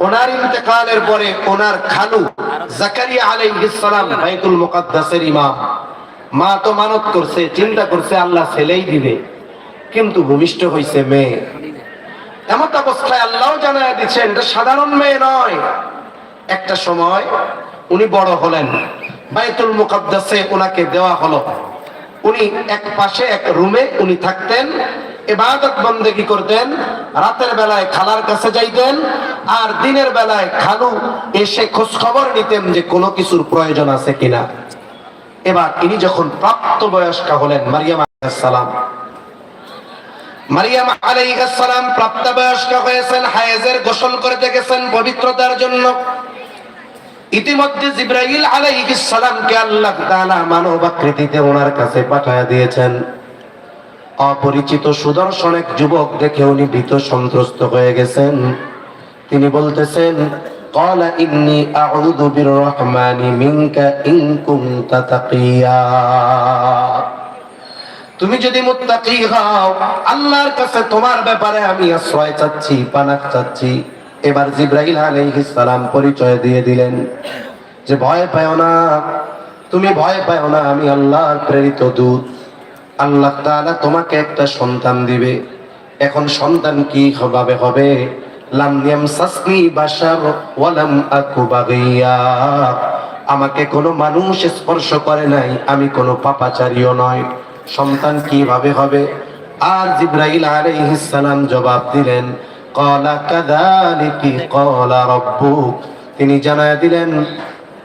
ওনার ইন্তেকালের পরে ওনার খালু জাকারিয়া আলাইহিস সালাম, বাইতুল মুকাদ্দাসের ইমাম। মা তো মানত করছে, চিন্তা করছে, আল্লাহ ছেলেই দিবে। কিন্তু ভূমিষ্ঠ হইছে মেয়ে। এমন অবস্থায় আল্লাহ জানায় দিচ্ছেন, এটা সাধারণ মেয়ে নয়। একটা সময় উনি বড় হলেন। বাইতুল মুকাদ্দাসে ওনাকে দেওয়া হলো। উনি এক পাশে, এক রুমে উনি থাকতেন। ইবাদত বন্দেগী করতেন? রাতের বেলায় খালার কাছে যাইতেন আর দিনের বেলায় খালু এসে খোঁজ খবর নিতেন যে কোনো কিছুর প্রয়োজন আছে কিনা। এবার ইনি যখন প্রাপ্ত বয়স্কা হলেন, মারিয়াম সালাম। মারিয়াম আলাইহিস সালাম প্রাপ্তবয়স্ক হয়েছেন, হায়েজের গোসল করতে গেছেন পবিত্রতার জন্য। ইতিমধ্যে জিব্রাইল আলাইহিস সালামকে আল্লাহ তাআলা মানব আকৃতিতে ওনার কাছে পাঠিয়ে দিয়েছেন। অপরিচিত সুদর্শন এক যুবক দেখে উনি ভীত সন্ত্রস্ত হয়ে গেছেন তিনি বলতেছেন قال إني أعوذ بالرحمن منك إن كنت تقيا তুমি যদি মুত্তাকি হও আল্লাহর কাছে তোমার ব্যাপারে আমি আশ্রয় চাচ্ছি পানাক চাচ্ছি এবার জিব্রাইল আলাইহিস সালাম পরিচয় দিয়ে দিলেন যে ভয় পাও না তুমি ভয় পাও না আমি আল্লাহর প্রেরিত দূত আল্লাহ তাআলা তোমাকে একটা সন্তান দিবে। এখন সন্তান কি ভাবে হবে? ওয়ালাম আমাকে কোনো মানুষ স্পর্শ করে নাই, আমি কোনো পাপাচারীও নয়। সন্তান কীভাবে হবে? আর জিব্রাইল আলাইহিস সালাম জবাব দিলেন ক্বালা কাযালিকি কলা রাব্বুক। তিনি জানায় দিলেন,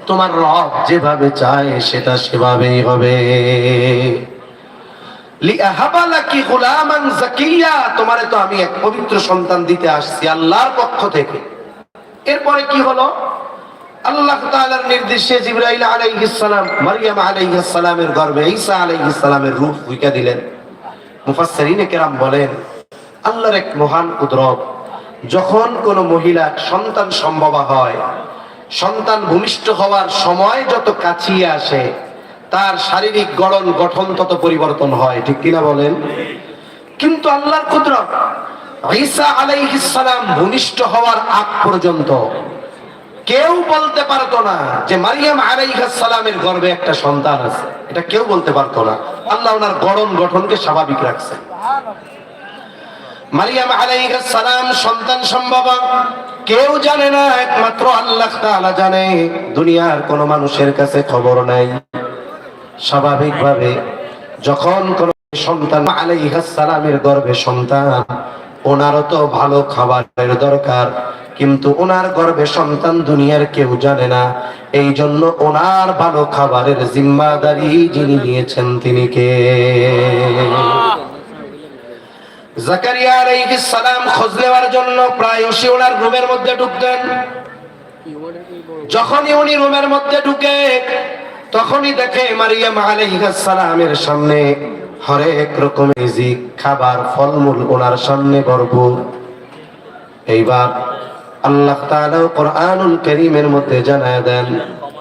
তোমার রব যেভাবে চায়, সেটা সেভাবেই হবে। তোমারে তো আমি এক পবিত্র সন্তান দিতে আসছি আল্লাহর পক্ষ থেকে। এরপরে কি হলো? আল্লাহ তাআলার নির্দেশে জিবরাইল আলাইহিস সালাম মারইয়াম আলাইহিস ঈসা আলাইহিস সালামের রূহ দিলেন। মুফাসসিরিনে কেরাম বলেন, আল্লাহর এক মহান কুদরত, যখন কোন মহিলা সন্তান সম্ভব হয়, সন্তান ভূমিষ্ঠ হওয়ার সময় যত কাছিয়ে আসে তার শারীরিক গড়ন, গঠন তত পরিবর্তন হয়, ঠিক কিনা বলেন? কিন্তু আল্লাহর কুদরত, ঈসা আলাইহিস সালাম ভূমিষ্ঠ হওয়ার আগ পর্যন্ত কেউ বলতে পারতো না যে মারিয়াম আলাইহিস সালামের গর্ভে একটা সন্তান আছে। এটা কেউ বলতে পারতো না। আল্লাহ ওনার গড়ন, গঠনকে স্বাভাবিক রাখছেন। মারিয়াম আলাইহিস সালাম সন্তান সম্ভব, কেউ জানে না, একমাত্র আল্লাহ তাআলা জানে, দুনিয়ার কোনো মানুষের কাছে খবর নাই। স্বাভাবিকভাবে যখন কোন সন্তান সালামের গর্ভে সন্তান, ওনারও তো ভালো খাবারের দরকার, কিন্তু ওনার গর্ভে সন্তান দুনিয়ার কেউ জানে না। এই জন্য ওনার ভালো খাবারের জিম্মাদারি যিনি নিয়েছেন তিনি কে? জাকারিয়া আলাইহিস সালাম খোঁজ নেওয়ার জন্য প্রায়শই ওনার রুমের মধ্যে ঢুকতেন। যখনই উনি রুমের মধ্যে ঢুকে তখনই দেখে মারিয়াম আলাইহিস সালামের সামনে হরেক রকমের রিজিক খাবার ফলমূল ওনার সামনে ভরপুর এইবার আল্লাহ তাআলা কোরআনুল কারীমের মধ্যে জানায় দেন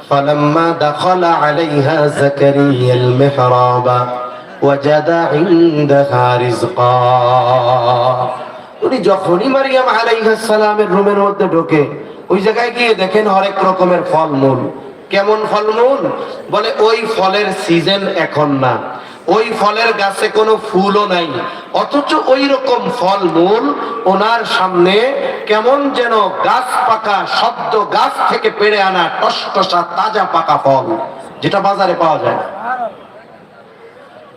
فلما دخل عليها زكريا المحراب وجد عندها رزقا উনি যখনই মারিয়াম আলাইহিস সালামের রুমের মধ্যে ঢোকে ওই জায়গায় গিয়ে দেখেন হরেক রকমের ফলমূল কেমন ফলমূল? বলে, ওই ফলের সিজন এখন না। ওই ফলের গাছে কোনো ফুলও নাই। অথচ ওই রকম ফলমূল ওনার সামনে কেমন যেন গাছ পাকা, শব্দ গাছ থেকে পেড়ে আনা টসটসা তাজা পাকা ফল, যেটা বাজারে পাওয়া যায় না।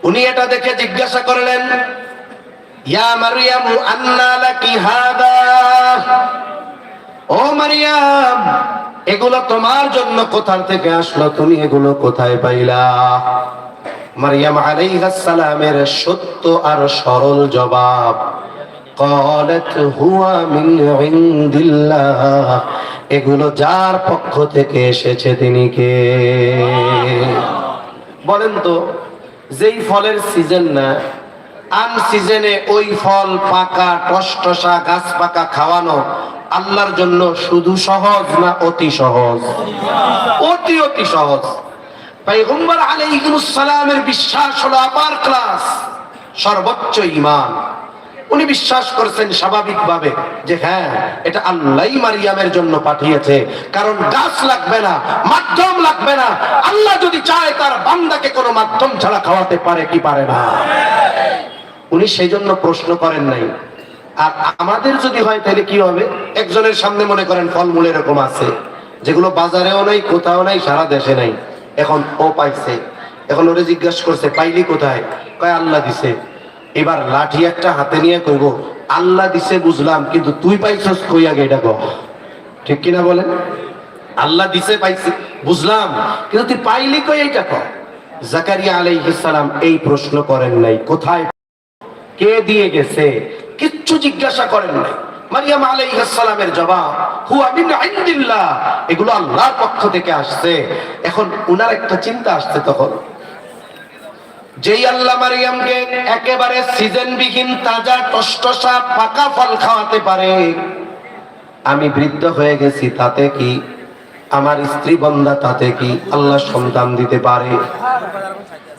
উনি এটা দেখে জিজ্ঞাসা করলেন, ইয়া মারিয়াম, আন্না লাকি হাদা? ও মারিয়াম এগুলো তোমার জন্য কোথা থেকে আসলো তুমি এগুলো কোথায় পাইলা মারিয়াম আলাইহিস সালামের সত্য আর সরল জবাব قالت হুয়া মিন ইনদিল্লাহ এগুলো যার পক্ষ থেকে এসেছে তিনি কে বলেন তো যেই ফলের সিজন না আন সিজনে ওই ফল পাকা টসটসা গাছ পাকা খাওয়ানো আল্লাহর জন্য শুধু সহজ না অতি সহজ? অতি অতি সহজ। বিশ্বাস হলো আপার ক্লাস সর্বোচ্চ উনি বিশ্বাস করছেন স্বাভাবিকভাবে যে হ্যাঁ এটা আল্লাহ মারিয়ামের জন্য পাঠিয়েছে। কারণ গাছ লাগবে না, মাধ্যম লাগবে না। আল্লাহ যদি চায় তার বান্দাকে কোনো মাধ্যম ছাড়া খাওয়াতে পারে কি পারে না? উনি সেই জন্য প্রশ্ন করেন নাই আর আমাদের যদি হয়, তাহলে কি হবে? একজনের সামনে মনে করেন ফলমূল এরকম আছে, যেগুলো বাজারেও নাই, কোথাও নাই, সারা দেশে নাই। এখন ও পাইছে। এখন ওরে জিজ্ঞাসা করছে, পাইলি কোথায়? কয়, আল্লাহ দিছে। এবার লাঠি একটা হাতে নিয়ে কইব, আল্লাহ দিছে বুঝলাম, কিন্তু তুই পাইছস কই আগে, এটা কহ। ঠিক কিনা বলেন? আল্লাহ দিছে, পাইছি, বুঝলাম, কিন্তু তুই পাইলি কই এটা কহ। জাকারিয়া আলাইহিস সালাম এই প্রশ্ন করেন নাই, কোথায়? কে দিয়ে গেছে? কিচ্ছু জিজ্ঞাসা করেন নাই। মারিয়াম আলাইহিস সালামের জবাব, হুয়া মিন ইনদিল্লাহ। এগুলো আল্লাহর পক্ষ থেকে আসছে। এখন উনার একটা চিন্তা আসছে তখন। যেই আল্লাহ মারিয়ামকে একেবারে সিজন বিহীন তাজা টসটসা পাকা ফল খাওয়াতে পারে, আমি বৃদ্ধ হয়ে গেছি, তাতে কি? আমার স্ত্রী বন্ধা তাতে কি? আল্লাহ সন্তান দিতে পারে।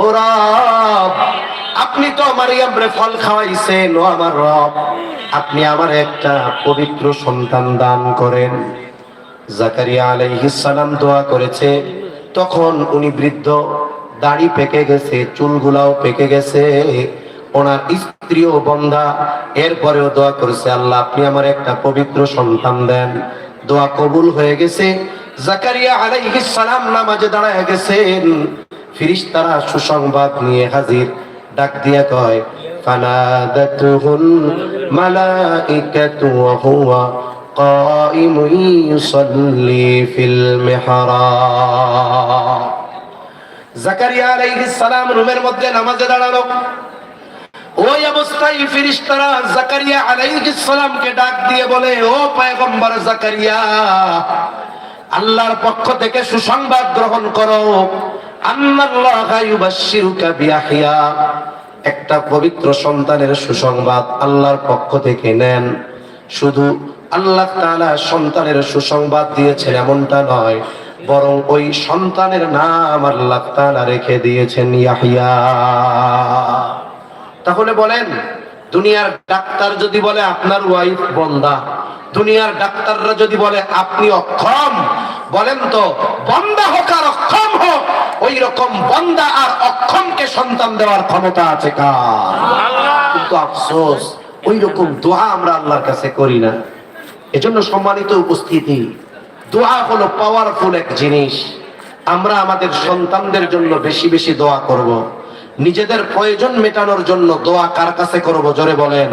ও রব, আপনি তো আমার রে ফল খাওয়াইছেন, ও আমার রব। আপনি আমার একটা পবিত্র সন্তান দান করেন। জাকারিয়া আলাইহিস সালাম দোয়া করেছে। তখন উনি বৃদ্ধ, দাড়ি পেকে গেছে, চুলগুলাও পেকে গেছে। ওনার স্ত্রীও বন্ধা, এরপরেও দোয়া করেছে, আল্লাহ, আপনি আমার একটা পবিত্র সন্তান দেন। দোয়া কবুল হয়ে গেছে। জাকারিয়া আলাইহিস সালাম নামাজে দাঁড়ায় গেছেন। ফিরিস্তারা সুসংবাদ নিয়ে হাজির ডাক দিয়া কয় ফানাদাতুহুল মালাইকাতু ওয়া হুয়া قائم يصلي في المحراب জাকারিয়া আলাইহিস সালাম রুমের মধ্যে নামাজে দাঁড়ালো ওই অবস্থায় ফিরিস্তারা জাকারিয়া আলাইহিস সালামকে ডাক দিয়ে বলে ও পয়গম্বর জাকারিয়া আল্লাহর পক্ষ থেকে সুসংবাদ গ্রহণ করো আন্নাল্লাহা ইউবাশশিরুকা বিয়াহইয়া একটা পবিত্র সন্তানের সুসংবাদ আল্লাহর পক্ষ থেকে নেন। শুধু আল্লাহ তাআলা সন্তানের সুসংবাদ দিয়েছেন এমনটা নয়, বরং ওই সন্তানের নাম আল্লাহ তাআলা রেখে দিয়েছেন ইয়াহিয়া। তাহলে বলেন, দুনিয়ার ডাক্তার যদি বলে আপনার ওয়াইফ বন্দা, দুনিয়ার ডাক্তাররা যদি বলে আপনি অক্ষম বলেন তো বন্দা হোক আর অক্ষম হোক ওই রকম বন্দা আর অক্ষমকে সন্তান দেওয়ার ক্ষমতা আছে কার? কিন্তু আফসোস ওই রকম দোয়া আমরা আল্লাহর কাছে করি না। এজন্য সম্মানিত উপস্থিতি দোয়া হলো পাওয়ারফুল এক জিনিস। আমরা আমাদের সন্তানদের জন্য বেশি বেশি দোয়া করব। নিজেদের প্রয়োজন মেটানোর জন্য দোয়া কার কাছে করব? জোরে বলেন।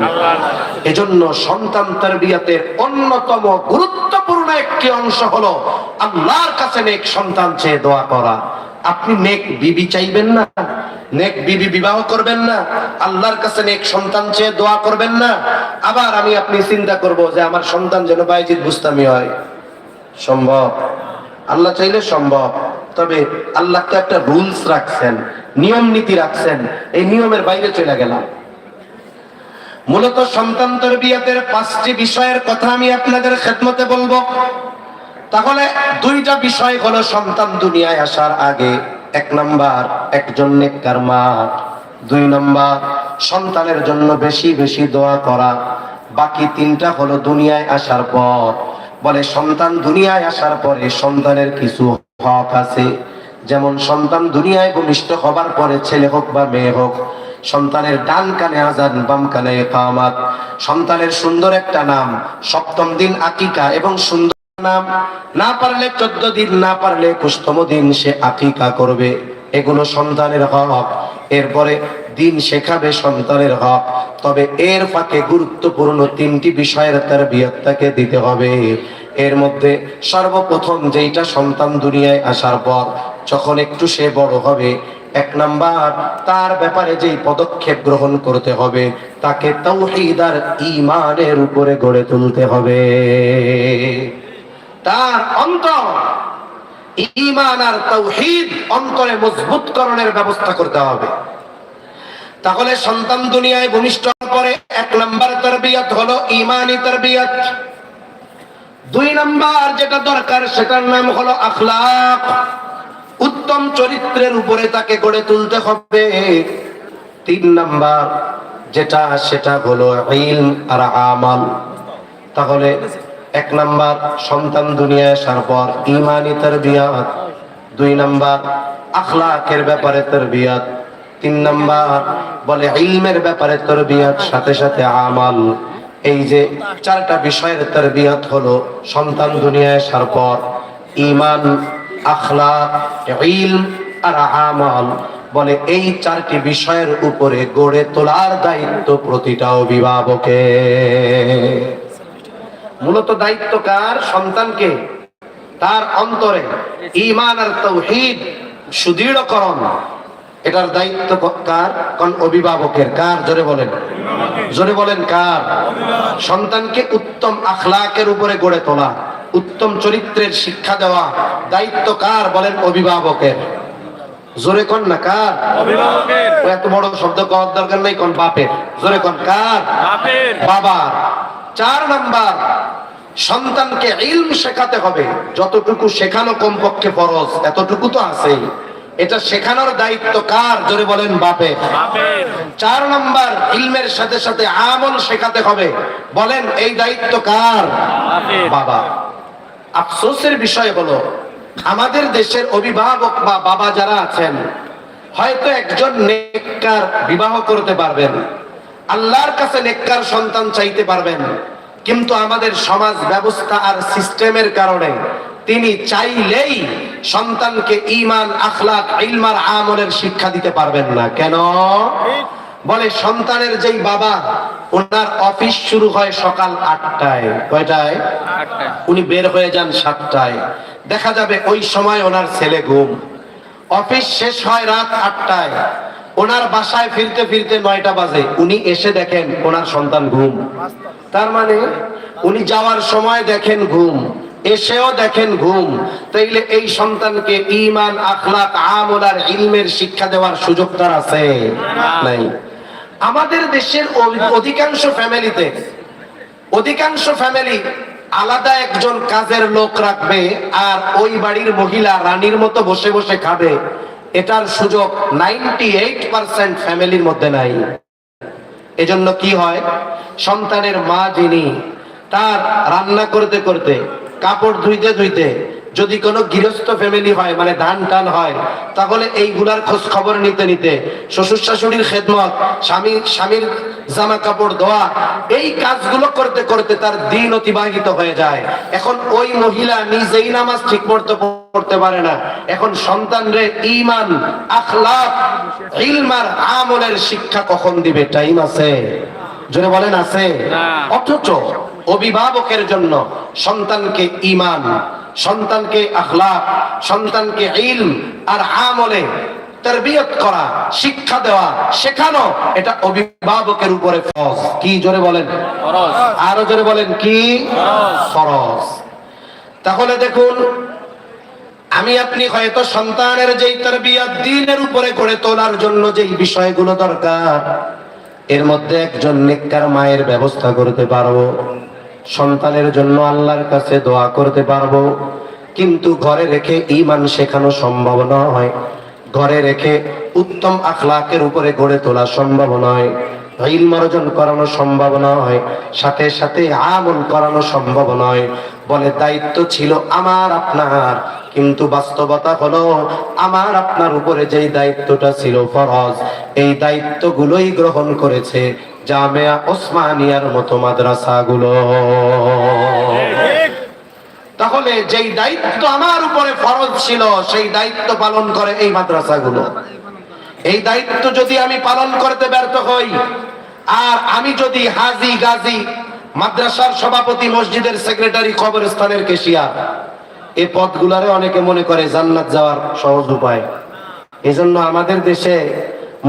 এজন্য সন্তান তারবিয়াতের অন্যতম গুরুত্বপূর্ণ একটি অংশ হলো আল্লাহর কাছে নেক সন্তান চেয়ে দোয়া করা। আপনি নেক বিবি চাইবেন না? নেক বিবি বিবাহ করবেন না? আল্লাহর কাছে নেক সন্তান চেয়ে দোয়া করবেন না? আবার আমি আপনি চিন্তা করব যে আমার সন্তান যেন বাইজিদ বুস্তামি হয়। সম্ভব? আল্লাহ চাইলে সম্ভব। তবে আল্লাহ তো একটা রুলস রাখছেন, নিয়ম নীতি রাখছেন, এই নিয়মের বাইরে চলে গেলাম। মূলত সন্তান তরবিয়াতের পাঁচটি বিষয়ের কথা আমি আপনাদের খেদমতে বলব। তাহলে দুইটা বিষয় হলো সন্তান দুনিয়ায় আসার আগে, এক নাম্বার, একজন নেককার মা। দুই নাম্বার, সন্তানের জন্য বেশি বেশি দোয়া করা। বাকি তিনটা হলো দুনিয়ায় আসার পর। বলে, সন্তান দুনিয়ায় আসার পরে সন্তানের কিছু হক আছে। যেমন সন্তান দুনিয়ায় ভূমিষ্ঠ হবার পরে ছেলে হোক বা মেয়ে হোক, সন্তানের ডান কানে আজান, বাম কানে কামাত সন্তানের সুন্দর একটা নাম, সপ্তম দিন আকিকা এবং সুন্দর নাম। না পারলে চোদ্দ দিন, না পারলে একুশতম দিন সে আকিকা করবে। এগুলো সন্তানের হক। এরপরে দিন শেখাবে সন্তানের হক। তবে এর ফাঁকে গুরুত্বপূর্ণ তিনটি বিষয়ের তার বিয়ত্তাকে দিতে হবে। এর মধ্যে সর্বপ্রথম যেইটা সন্তান দুনিয়ায় আসার পর যখন একটু সে বড় হবে, এক নাম্বার তার ব্যাপারে যেই পদক্ষেপ গ্রহণ করতে হবে, তাকে তৌহিদ আর ইমানের উপরে গড়ে তুলতে হবে। তার অন্তর ইমান আর তৌহিদ অন্তরে মজবুতকরণের ব্যবস্থা করতে হবে। তাহলে সন্তান দুনিয়ায় ভূমিষ্ঠ করে এক নাম্বার তরবিয়ত হলো ইমানি তরবিয়ত। দুই নাম্বার যেটা দরকার সেটার নাম হলো আখলাক। উত্তম চরিত্রের উপরে তাকে গড়ে তুলতে হবে। তিন নাম্বার যেটা সেটা হলো আর আমাল। তাহলে এক নাম্বার সন্তান দুনিয়ায় আসার পর ইমানি তরবিয়ত। দুই নাম্বার আখলাকের ব্যাপারে তরবিয়ত। তিন নাম্বার, বলে, ইলমের ব্যাপারে তরবিয়ত, সাথে সাথে আমাল। এই যে চারটা বিষয়ের তরবিয়ত হলো, সন্তান দুনিয়ায় আসার পর ইমান আখলাক, ইলম আর আমাল। বলে, এই চারটি বিষয়ের উপরে গড়ে তোলার দায়িত্ব প্রতিটা অভিভাবকের। মূলত দায়িত্ব কার? সন্তানকে। তার অন্তরে ইমান আর তৌহিদ, সুদৃঢ়করণ। এটার দায়িত্ব কার? কোন অভিভাবকের? কার? জোরে বলেন। জোরে বলেন কার? সন্তানকে উত্তম আখলাকের উপরে গড়ে তোলা উত্তম চরিত্রের শিক্ষা দেওয়া দায়িত্ব কার বলেন অভিভাবকের? জোরে কোন না কার? এত বড় শব্দ কওয়ার দরকার নেই কোন বাপের? জোরে কোন কার? বাবার। চার নাম্বার সন্তানকে ইলম শেখাতে হবে। যতটুকু শেখানো কমপক্ষে ফরজ এতটুকু তো আছেই। এটা শেখানোর দায়িত্ব কার? জোরে বলেন বাপে চার নাম্বার ইলমের সাথে সাথে আমল শেখাতে হবে। বলেন এই দায়িত্ব কার? বাবা। আফসোসের বিষয় হলো আমাদের দেশের অভিভাবক বা বাবা যারা আছেন হয়তো একজন নেককার বিবাহ করতে পারবেন। আল্লাহর কাছে নেককার সন্তান চাইতে পারবেন। কিন্তু আমাদের সমাজ ব্যবস্থা আর সিস্টেমের কারণে তিনি চাইলেই সন্তানকে ইমান আখলাক ইলমার আমলের শিক্ষা দিতে পারবেন না। কেন? বলে সন্তানের যেই বাবা ওনার অফিস শুরু হয় সকাল আটটায়। কয়টায়? উনি বের হয়ে যান সাতটায়। দেখা যাবে ওই সময় ওনার ছেলে ঘুম। অফিস শেষ হয় রাত আটটায়। ওনার বাসায় ফিরতে ফিরতে নয়টা বাজে। উনি এসে দেখেন ওনার সন্তান ঘুম। তার মানে উনি যাওয়ার সময় দেখেন ঘুম। এসেও দেখেন ঘুম। তাইলে এই সন্তানকে ইমান আখলাক, আমল আর ইলমের শিক্ষা দেওয়ার সুযোগ তার আছে নাই। আমাদের দেশের অধিকাংশ ফ্যামিলিতে, অধিকাংশ ফ্যামিলি আলাদা একজন কাজের লোক রাখবে আর ওই বাড়ির মহিলা রানীর মতো বসে বসে খাবে। এটার সুযোগ নাইনটি এইট পার্সেন্ট ফ্যামিলির মধ্যে নাই। এজন্য কি হয়? সন্তানের মা যিনি, তার রান্না করতে করতে কাপড় ধুইতে ধুইতে যদি কোনো গৃহস্থ ফ্যামিলি হয় মানে ধান টান হয় তাহলে এইগুলার খোঁজ খবর নিতে নিতে শ্বশুর শাশুড়ির খেদমত স্বামী স্বামীর জামা কাপড় ধোয়া এই কাজগুলো করতে করতে তার দিন অতিবাহিত হয়ে যায়। এখন ওই মহিলা নিজেই নামাজ ঠিক মতো পড়তে পারে না। এখন সন্তানরে ইমান আখলাক ইলমার আমলের শিক্ষা কখন দিবে? টাইম আছে। জোরে বলেন আছে? অথচ অভিভাবকের জন্য সন্তানকে ইমান সন্তানকে আখলাক সন্তানকে ইলম আর আমলে তরবিয়ত করা শিক্ষা দেওয়া শেখানো এটা অভিভাবকের উপরে ফরজ। কি জোরে বলেন? আরও জোরে বলেন কি? ফরজ। তাহলে দেখুন আমি আপনি হয়তো সন্তানের যেই তরবিয়ত দিনের উপরে গড়ে তোলার জন্য যেই বিষয়গুলো দরকার এর মধ্যে একজন নেককার মায়ের ব্যবস্থা করতে পারব। সন্তানের জন্য আল্লাহর কাছে দোয়া করতে পারব। কিন্তু ঘরে রেখে ইমান শেখানো সম্ভব নয়। ঘরে রেখে উত্তম আখলাকের উপরে গড়ে তোলা সম্ভব নয়। ইলম অর্জন করানো সম্ভব নয়। সাথে সাথে আমল করানো সম্ভব নয়। বলে দায়িত্ব ছিল আমার, আপনার। কিন্তু বাস্তবতা হলো আমার, আপনার উপরে যেই দায়িত্বটা ছিল ফরজ, এই দায়িত্বগুলোই গ্রহণ করেছে। জামিয়া ওসমানিয়ার মতো মাদ্রাসাগুলো। তাহলে যেই দায়িত্ব আমার উপরে ফরজ ছিল, সেই দায়িত্ব পালন করে এই মাদ্রাসাগুলো। এই দায়িত্ব যদি আমি পালন করতে ব্যর্থ হই, আর আমি যদি হাজি, গাজী, মাদ্রাসার সভাপতি, মসজিদের সেক্রেটারি, কবরস্থানের কেশিয়া এই পদগুলারে অনেকে মনে করে জান্নাত যাওয়ার সহজ উপায়। এজন্য আমাদের দেশে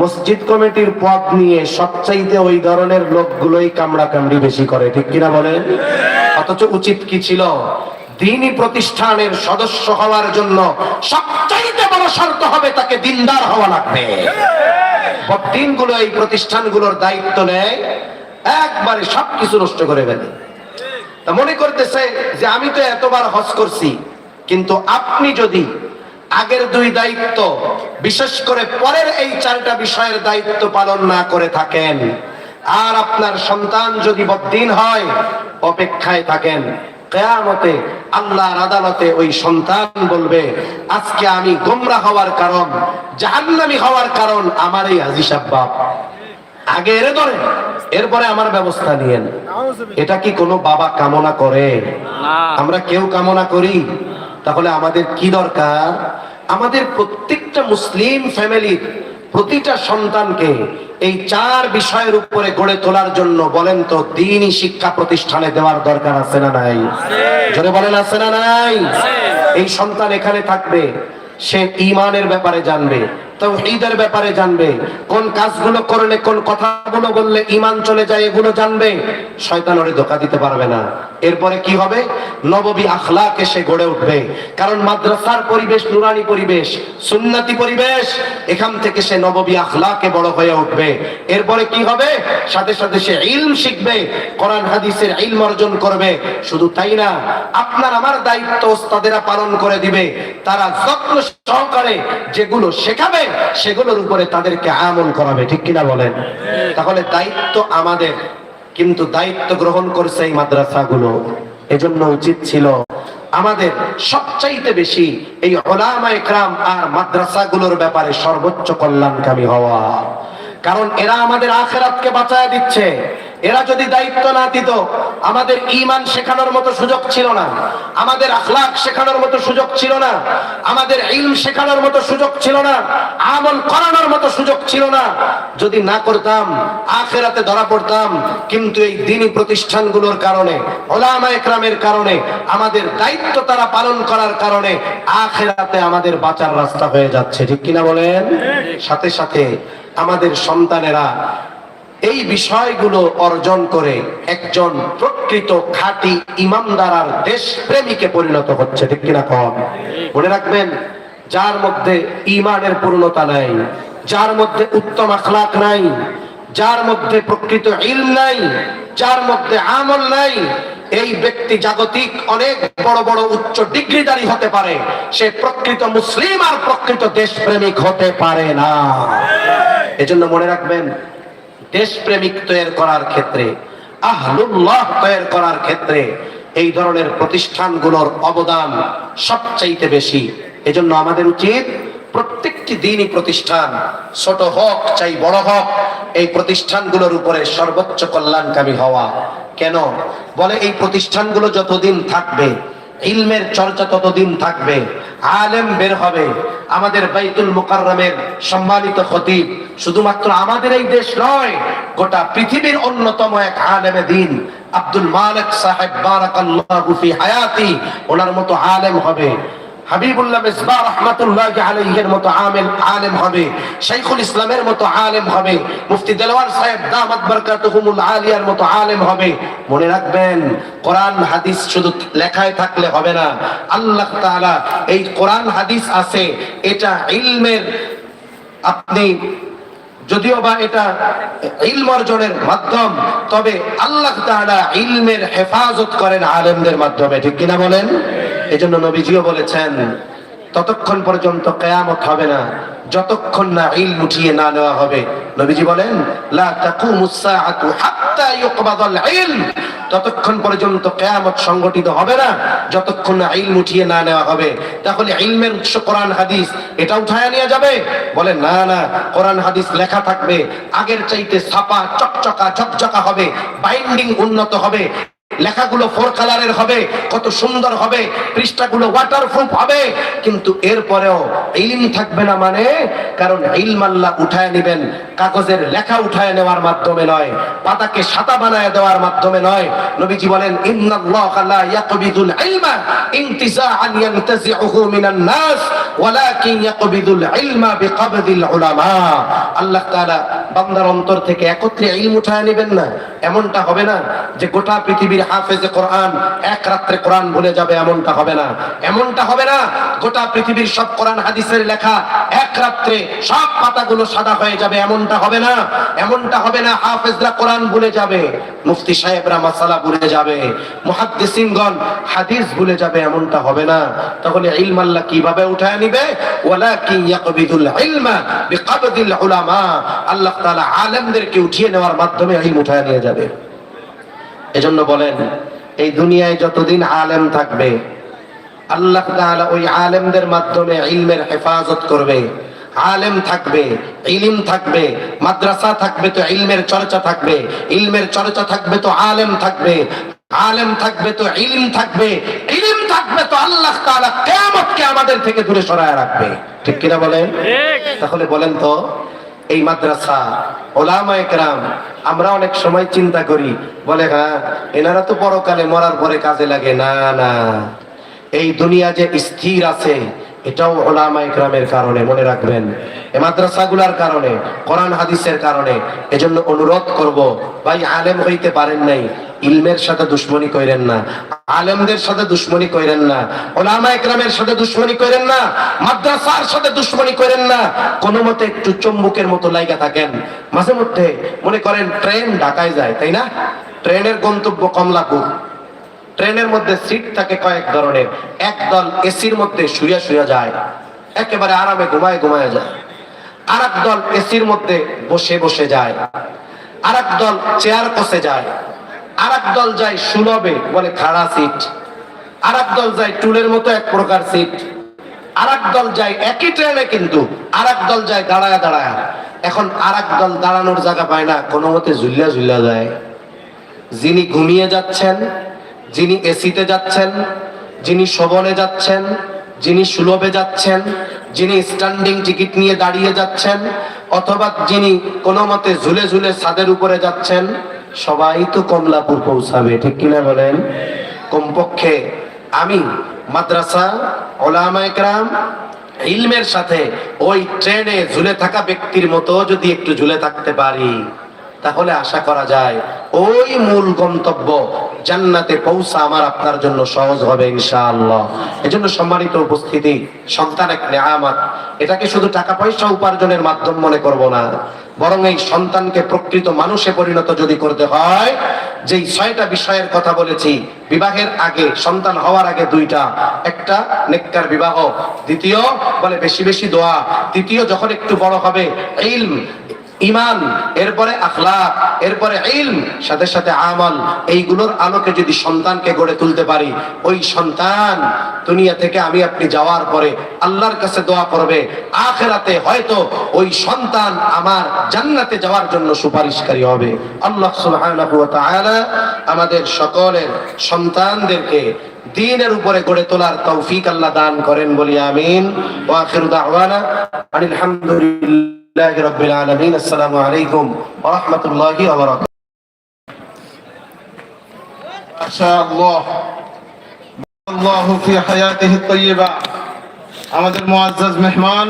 মসজিদ কমিটির পদ নিয়ে সবচাইতে ওই ধরনের লোকগুলোই কামড়া কামড়ি বেশি করে, ঠিক কিনা বলেন? অথচ উচিত কি ছিল? দিনই প্রতিষ্ঠানের সদস্য হওয়ার জন্য সবচাইতে বড় শর্ত হবে তাকে দিনদার হওয়া লাগবে। দিনগুলো এই প্রতিষ্ঠানগুলোর দায়িত্ব নেয়, একবারে সবকিছু নষ্ট করে ফেলে। তা মনে করতেছে যে আমি তো এতবার হজ করছি, কিন্তু আপনি যদি আগের দুই দায়িত্ব বিশেষ করে পরের এই চারটা বিষয়ের দায়িত্ব পালন না করে থাকেন। আর আপনার সন্তান যদি বদিন হয় অপেক্ষায় থাকেন। কেয়ামতে আল্লাহর আদালতে ওই সন্তান বলবে আজকে আমি গোমরা হওয়ার কারণ জাহান্নামি হওয়ার কারণ আমার এই হাজি বাপ আগে এরে ধরে এরপরে আমার ব্যবস্থা নিয়েন। এটা কি কোনো বাবা কামনা করে? আমরা কেউ কামনা করি? তাহলে আমাদের কি দরকার? আমাদের প্রত্যেকটা মুসলিম ফ্যামিলির প্রতিটা সন্তানকে এই চার বিষয়ের উপরে গড়ে তোলার জন্য বলেন তো দিনই শিক্ষা প্রতিষ্ঠানে দেওয়ার দরকার আছে না নাই? জোরে বলেন আছে না নাই? এই সন্তান এখানে থাকবে সে ইমানের ব্যাপারে জানবে। তো ঈদের ব্যাপারে জানবে। কোন কাজগুলো করলে, কোন কথাগুলো বললে ইমান চলে যায়, এগুলো জানবে। শয়তান ওরে ধোকা দিতে পারবে না। এরপরে কি হবে? নববী আখলাকে সে গড়ে উঠবে। কারণ মাদ্রাসার পরিবেশ, নুরানি পরিবেশ, সুন্নাতি পরিবেশ, এখান থেকে সে নববী আখলাকে বড় হয়ে উঠবে। এরপরে কি হবে? সাথে সাথে সে ইলম শিখবে, কোরআন, হাদিসের ইলম অর্জন করবে। শুধু তাই না, আপনার, আমার দায়িত্ব ওস্তাদেরা পালন করে দিবে। তারা যত্ন সহকারে যেগুলো শেখাবে সেগুলোর উপরে তাদেরকে আমল করাবে ঠিক কিনা বলেন? তাহলে দায়িত্ব আমাদের কিন্তু দায়িত্ব গ্রহণ করছে এই মাদ্রাসাগুলো। এজন্য উচিত ছিল আমাদের সবচাইতে বেশি এই ওলামা একরাম আর মাদ্রাসাগুলোর ব্যাপারে সর্বোচ্চ কল্যাণকামী হওয়া। কারণ এরা আমাদের আখেরাতকে বাঁচায় দিচ্ছে। এরা যদি দায়িত্ব না দিত, আমাদের ইমান শেখানোর মতো সুযোগ ছিল না। আমাদের আখলাক শেখানোর মতো সুযোগ ছিল না। আমাদের ইলম শেখানোর মতো সুযোগ ছিল না। আমল করানোর মতো সুযোগ ছিল না। যদি না করতাম, আখেরাতে ধরা পড়তাম। কিন্তু এই দিনী প্রতিষ্ঠানগুলোর কারণে, ওলামা একরামের কারণে, আমাদের দায়িত্ব তারা পালন করার কারণে আখেরাতে আমাদের বাঁচার রাস্তা হয়ে যাচ্ছে। ঠিক কিনা বলেন? সাথে সাথে আমাদের সন্তানেরা এই বিষয়গুলো অর্জন করে একজন প্রকৃত খাঁটি ইমানদার আর দেশ প্রেমিকে পরিণত হচ্ছে, ঠিক কিনা কম? মনে রাখবেন, যার মধ্যে ইমানের পূর্ণতা নাই, যার মধ্যে উত্তম আখলাক নাই, যার মধ্যে প্রকৃত ইল নাই, যার মধ্যে আমল নাই, এই ব্যক্তি জাগতিক অনেক বড় বড় উচ্চ ডিগ্রিদারি হতে পারে, সে প্রকৃত মুসলিম আর প্রকৃত দেশপ্রেমিক হতে পারে না। এজন্য মনে রাখবেন দেশপ্রেমিক তৈরি করার ক্ষেত্রে, আহলুল্লাহ তৈরি করার ক্ষেত্রে এই ধরনের প্রতিষ্ঠানগুলোর অবদান সবচাইতে বেশি। এজন্য আমাদের উচিত প্রত্যেকটি দিনই প্রতিষ্ঠান, ছোট হোক চাই বড় হোক, এই প্রতিষ্ঠানগুলোর উপরে সর্বোচ্চ কল্যাণকামী হওয়া। কেন? বলে এই প্রতিষ্ঠানগুলো যতদিন থাকবে ইলমের চর্চা ততদিন থাকবে, আলেম বের হবে। আমাদের বাইতুল মোকাররমের সম্মানিত খতিব, শুধুমাত্র আমাদের এই দেশ নয়, গোটা পৃথিবীর অন্যতম এক আলেমে দিন, আব্দুল মালিক সাহেব বারাকাল্লাহু ফি হায়াতি, ওনার মতো আলেম হবে। হাবিবুল্লাহ মিসবাহ রহমাতুল্লাহ আলাইহির মতো আমেল, আলেম হবে। শাইখুল ইসলামের মতো আলেম হবে। মুফতি দেলওয়ার সাহেব দামাত বরকাতুহুমুল আলিয়ার মতো আলেম হবে। মনে রাখবেন, কোরআন, হাদিস শুধু লেখায় থাকলে হবে না। আল্লাহ তাআলা এই কোরআন, হাদিস আছে। এটা ইলমের আপনি যদিও বা এটা ইলম অর্জনের মাধ্যম, তবে আল্লাহ তাআলা ইলমের হেফাজত করেন আলেমদের মাধ্যমে। ঠিক কিনা বলেন? এজন্য নবীজিও বলেছেন, ততক্ষণ পর্যন্ত কেয়ামত হবে না, যতক্ষণ না ইল উঠিয়ে না নেওয়া হবে। নবীজি বলেন ততক্ষণ পর্যন্ত কেয়ামত সংগঠিত হবে না, যতক্ষণ না ইলম উঠিয়ে না নেওয়া হবে। তাহলে ইলমের উৎস কোরআন হাদিস, এটা উঠায় নিয়ে যাবে? বলে, না না, কোরআন হাদিস লেখা থাকবে, আগের চাইতে ছাপা, চকচকা, ঝকঝকা হবে, বাইন্ডিং উন্নত হবে। লেখাগুলো ফোর কালারের হবে, কত সুন্দর হবে, পৃষ্ঠাগুলো ওয়াটারপ্রুফ হবে, কিন্তু এরপরেও ইলম থাকবে না মানে কারণ ইলম আল্লাহ উঠায় নেবেন, কাগজের লেখা উঠায় নেওয়ার মাধ্যমে নয়, পাতাকে সাদা বানায় দেওয়ার মাধ্যমে নয়। নবীজি বলেন, ইন্নাল্লাহা লা ইয়াকবিদুল ইলমা ইনতিজাআন ইয়ানতাজিউহু মিনান নাস, ওয়ালাকিন ইয়াকবিদুল ইলমা বিকবদিল উলামা। আল্লাহ তাআলা বান্দার অন্তর থেকে একত্রে ইলম উঠায় নেবেন না, এমনটা হবে না যে গোটা পৃথিবীর হাফেজে কোরআন এক রাত্রে কোরআন ভুলে যাবে এমনটা হবে না। এমনটা হবে না, গোটা পৃথিবীর সব কোরআন হাদিসের লেখা এক রাত্রে সব পাতাগুলো সাদা হয়ে যাবে, এমনটা হবে না। এমনটা হবে না, হাফেজরা কোরআন ভুলে যাবে, মুফতি সাহেবরা মাসালা ভুলে যাবে, মুহাদ্দিসিনগণ হাদিস ভুলে যাবে, এমনটা হবে না। তাহলে ইলম আল্লাহ কীভাবে উঠায় নিবে? ওয়ালাকিন ইয়াকবিদুল ইলমা বিকবদিল উলামা। আল্লাহ তাআলা আলেমদেরকে উঠিয়ে নেওয়ার মাধ্যমে ইলম উঠায় নিয়ে যাবে। এজন্য বলেন এই দুনিয়ায় যতদিন আলেম থাকবে আল্লাহ তাআলা ওই আলেমদের মাধ্যমে ইলমের হেফাজত করবে। আলেম থাকবে ইলিম থাকবে মাদ্রাসা থাকবে তো ইলমের চর্চা থাকবে ইলমের চর্চা থাকবে তো আলেম থাকবে আলেম থাকবে তো ইলিম থাকবে ইলিম থাকবে তো আল্লাহ তাআলা কিয়ামতকে আমাদের থেকে দূরে সরায় রাখবে। ঠিক কিনা বলেন? তাহলে বলেন তো এই মাদ্রাসা, ওলামা একরাম, আমরা অনেক সময় চিন্তা করি, বলে হ্যাঁ এনারা তো পরকালে মরার পরে কাজে লাগে। না না। এই দুনিয়া যে স্থির আছে এটাও ওলামা একরামের কারণে, মনে রাখবেন এই মাদ্রাসাগুলার কারণে, কোরআন হাদিসের কারণে, এজন্য অনুরোধ করব, ভাই, আলেম হইতে পারেন নাই, ইলমের সাথে দুশ্মনী কইরেন না, আলেমদের সাথে দুশ্মনী কইরেন না, ওলামা একরামের সাথে দুশ্মনী কইরেন না, মাদ্রাসার সাথে দুশ্মনী করেন না, কোন মতে একটু চম্বুকের মতো লাইগা থাকেন। মাঝে মধ্যে মনে করেন, ট্রেন ঢাকায় যায়, তাই না? ট্রেনের গন্তব্য কমলাপুর। ট্রেনের মধ্যে সিট থাকে কয়েক ধরনের। একদল এসির মধ্যে শুয়ে শুয়ে যায়। একেবারে আরামে ঘুমায় ঘুমায় যায়। আর দল এসির মধ্যে বসে বসে যায়। আর দল চেয়ার কষে যায়। আর দল যায় সুলভে বলে খাড়া সিট। আর দল যায় টুলের মতো এক প্রকার সিট। আর দল যায় একই ট্রেনে কিন্তু আর দল যায় দাঁড়ায় দাঁড়ায়। এখন আর দল দাঁড়ানোর জায়গা পায় না, কোনো মতে ঝুল্লা ঝুল্লা যায়। যিনি ঘুমিয়ে যাচ্ছেন যিনি এসিতে যাচ্ছেন, যিনি শোভনে যাচ্ছেন, যিনি সুলভে যাচ্ছেন, যিনি স্ট্যান্ডিং টিকিট নিয়ে দাঁড়িয়ে যাচ্ছেন, অথবা যিনি কোনো মতে ঝুলে ঝুলে ছাদের উপরে যাচ্ছেন, সবাই তো কমলাপুর পৌঁছাবে, ঠিক কিনা বলেন? কমপক্ষে আমি, মাদ্রাসা, ওলামা একরাম, ইলমের সাথে ওই ট্রেনে ঝুলে থাকা ব্যক্তির মতো যদি একটু ঝুলে থাকতে পারি। তাহলে আশা করা যায় ওই মূল গন্তব্য জান্নাতে পৌঁছা আমার আপনার জন্য সহজ হবে ইনশাআল্লাহ। এজন্য সম্মানিত উপস্থিতি, সন্তান এক নেয়ামত। এটাকে শুধু টাকা পয়সা উপার্জনের মাধ্যম মনে করব না, বরং এই সন্তানকে প্রকৃত মানুষে পরিণত যদি করতে হয়, যেই ছয়টা বিষয়ের কথা বলেছি, বিবাহের আগে, সন্তান হওয়ার আগে দুইটা। একটা, নেককার বিবাহ। দ্বিতীয়, বলে বেশি বেশি দোয়া। তৃতীয়, যখন একটু বড় হবে, ইলম। ইমান, এরপরে আখলাক, এরপরে ইলম, সাথে সাথে আমল। এইগুলোর আলোকে যদি সন্তানকে গড়ে তুলতে পারি, ওই সন্তান দুনিয়া থেকে আমি আপনি যাওয়ার পরে আল্লাহর কাছে দোয়া করবে, আখেরাতে হয়তো ওই সন্তান আমার জান্নাতে যাওয়ার জন্য সুপারিশকারী হবে। আল্লাহ সুবহানাহু আমাদের সকলের সন্তানদেরকে দিনের উপরে গড়ে তোলার তৌফিক আল্লাহ দান করেন বলি, আমিন। ওয়া আখিরু দাওয়ানা আনিল হামদুলিল্লাহ। لله رب العالمين السلام عليكم ورحمة الله وبركاته ما شاء الله الله في حياته الطيبة আমাদের মুআজ্জাজ মেহমান